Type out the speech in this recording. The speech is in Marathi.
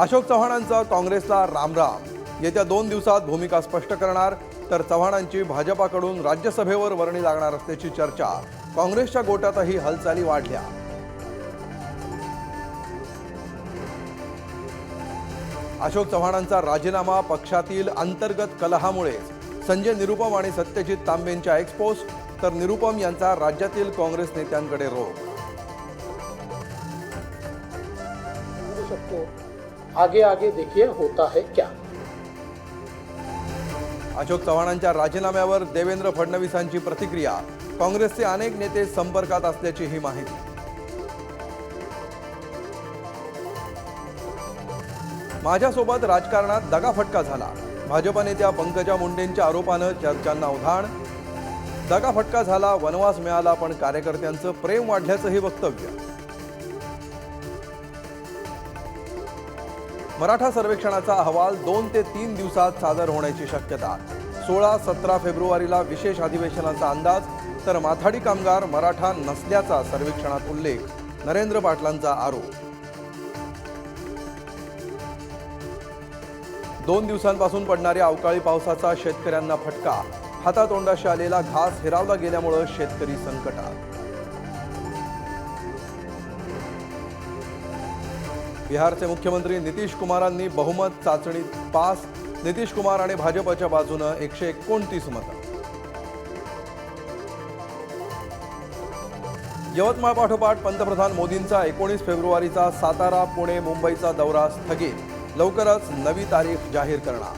अशोक चव्हाणांचा काँग्रेसला रामराम. येत्या दोन दिवसात भूमिका स्पष्ट करणार तर चव्हाणांची भाजपाकडून राज्यसभेवर वर्णी लागणार असल्याची चर्चा. काँग्रेसच्या गोटातही हालचाली वाढल्या. अशोक चव्हाणांचा राजीनामा पक्षातील अंतर्गत कलहामुळे. संजय निरुपम आणि सत्यजित तांबेंच्या एक्सपोस्ट तर निरुपम यांचा राज्यातील काँग्रेस नेत्यांकडे रोख. शकतो. आगे आगे देखिए होता है क्या। अशोक चव्हाणांच्या राजीनाम्यावर देवेंद्र फडणवीसांची प्रतिक्रिया काँग्रेसचे अनेक नेते संपर्कात असल्याची ही माहिती. माझ्यासोबत राजकारणात दगाफटका झाला. भाजप नेत्या पंकजा मुंडेंच्या आरोपानं चर्चांना उधाण. दगाफटका झाला वनवास मिळाला पण कार्यकर्त्यांचं प्रेम वाढल्याचंही वक्तव्य. मराठा सर्वेक्षणाचा अहवाल दोन ते तीन दिवसात सादर होण्याची शक्यता. सोळा सतरा फेब्रुवारीला विशेष अधिवेशनाचा अंदाज तर माथाडी कामगार मराठा नसल्याचा सर्वेक्षणात उल्लेख नरेंद्र पाटलांचा आरोप. दोन दिवसांपासून पडणाऱ्या अवकाळी पावसाचा शेतकऱ्यांना फटका हातातोंडाशी आलेला घास हिरावला गेल्यामुळं शेतकरी संकटात. बिहारचे मुख्यमंत्री नितीश कुमारांनी बहुमत चाचणीत पास. नितीश कुमार आणि भाजपच्या बाजूनं एकशे एकोणतीस मतं. यवतमाळ पाठोपाठ पंतप्रधान मोदींचा एकोणीस फेब्रुवारीचा सातारा पुणे मुंबईचा दौरा स्थगित. लवकरच नवी तारीख जाहीर करणार.